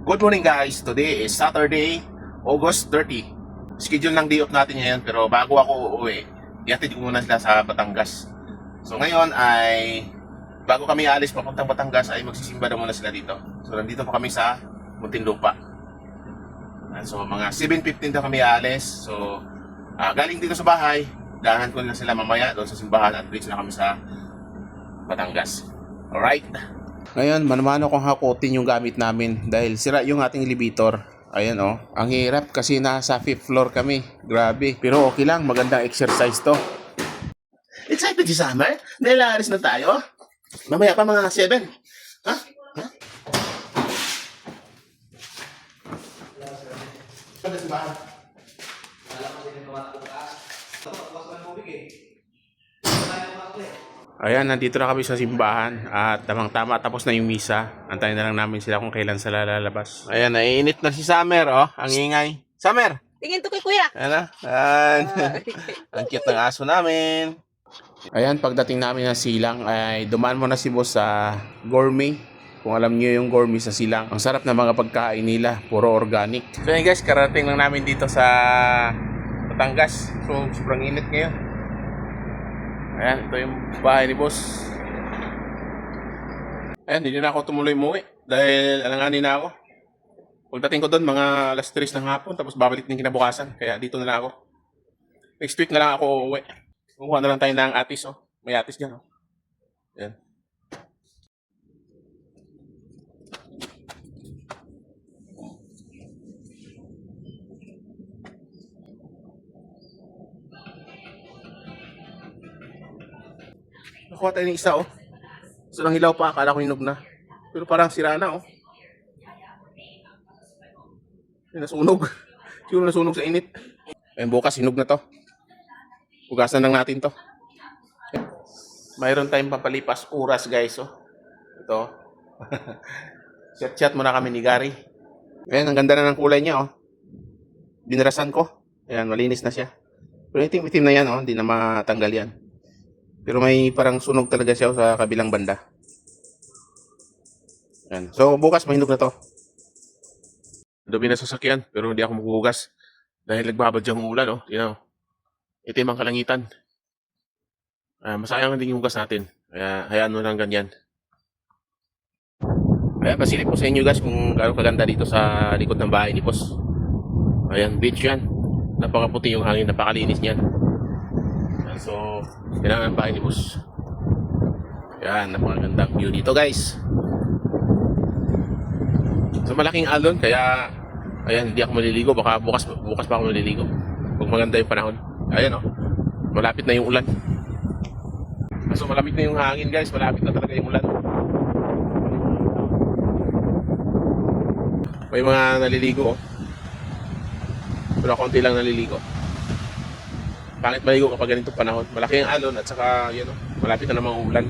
Good morning guys. Today is Saturday, August 30. Schedule ng day off natin ngayon pero bago ako uuwi, iatid ko muna sila sa Batangas. So ngayon ay bago kami alis papuntang Batangas ay magsisimba na muna sila dito. So nandito pa kami sa Muntinlupa. So mga 7.15 na kami alis. So ah, galing dito sa bahay, dahan ko na sila mamaya doon sa simbahan at reach na kami sa Batangas. Alright? Ngayon, manmano kong hakutin yung gamit namin dahil sira yung ating elevator. Ayan oh. Ang hirap kasi nasa 5th floor kami. Grabe. Pero okay lang, magandang exercise to. Excited si Summer? Dahil aalis na tayo? Mamaya pa mga 7. Ha? Ha? Ayan, nandito na kami sa simbahan at tamang-tama tapos na yung misa. Antayin na lang namin sila kung kailan sila lalabas. Ayan, naiinit na si Summer, oh. Ang ingay. Summer! Tingin to kay kuya. Ayan na. Ayan. Ang cute ng aso namin. Ayan, pagdating namin ng silang ay dumaan mo na si boss sa gourmet. Kung alam niyo yung gourmet sa silang, ang sarap na mga pagkain nila, puro organic. So yun guys, karating lang namin dito sa Batangas. So sobrang init ngayon. Ayan, ito yung bahay ni boss. Ayan, hindi na ako tumuloy umuwi dahil alanganin na ako. Pagdating ko doon, mga alas 3 ng hapon, tapos babalik din kinabukasan. Kaya dito na lang ako. Next week na lang ako uuwi. Kumuha na lang tayo ng atis, oh. May atis dyan, oh. Yan. Nakuha tayo ng isa, oh. Gusto ng hilaw pa, akala ko hinog na. Pero parang sira na, oh. Ay, nasunog. Siguro nasunog sa init. Ayun, bukas hinog na to. Hugasan lang natin to. Mayroon tayong papalipas oras, guys, oh. Ito. Chat-chat muna kami ni Gary. Ayan, ang ganda na ng kulay niya, oh. Binarasan ko. Ayan, malinis na siya. Pero itim-itim na yan, oh. Hindi na matanggal yan. Pero may parang sunog talaga siya sa kabilang banda. Ayan. So, bukas mahinog na to. Dumi na sasakyan, pero hindi ako maghuhugas. Dahil nagbabad yung ulan, oh. You know, itim ang kalangitan. Ah, masayang din yung hugas natin. Kaya, hayaan mo lang ganyan. Kaya pasilip ko sa inyo guys kung gaano kaganda dito sa likod ng bahay ni Boss. Ayan, beach yan. Napakaputi yung hangin, napakalinis niyan. So, ang bahay ni Boss. Yan, napakagandang view dito guys. So malaking alon kaya ayan hindi ako maliligo baka bukas bukas pa ako maliligo. Pag maganda yung panahon. Ayan oh. Malapit na yung ulan. So malamig na yung hangin guys, malapit na talaga yung ulan. May mga naliligo oh. Pero konti lang naliligo. Pangit maligo kapag ganitong panahon. Malaki ang alon at saka yun oh, malapit na namang ulan.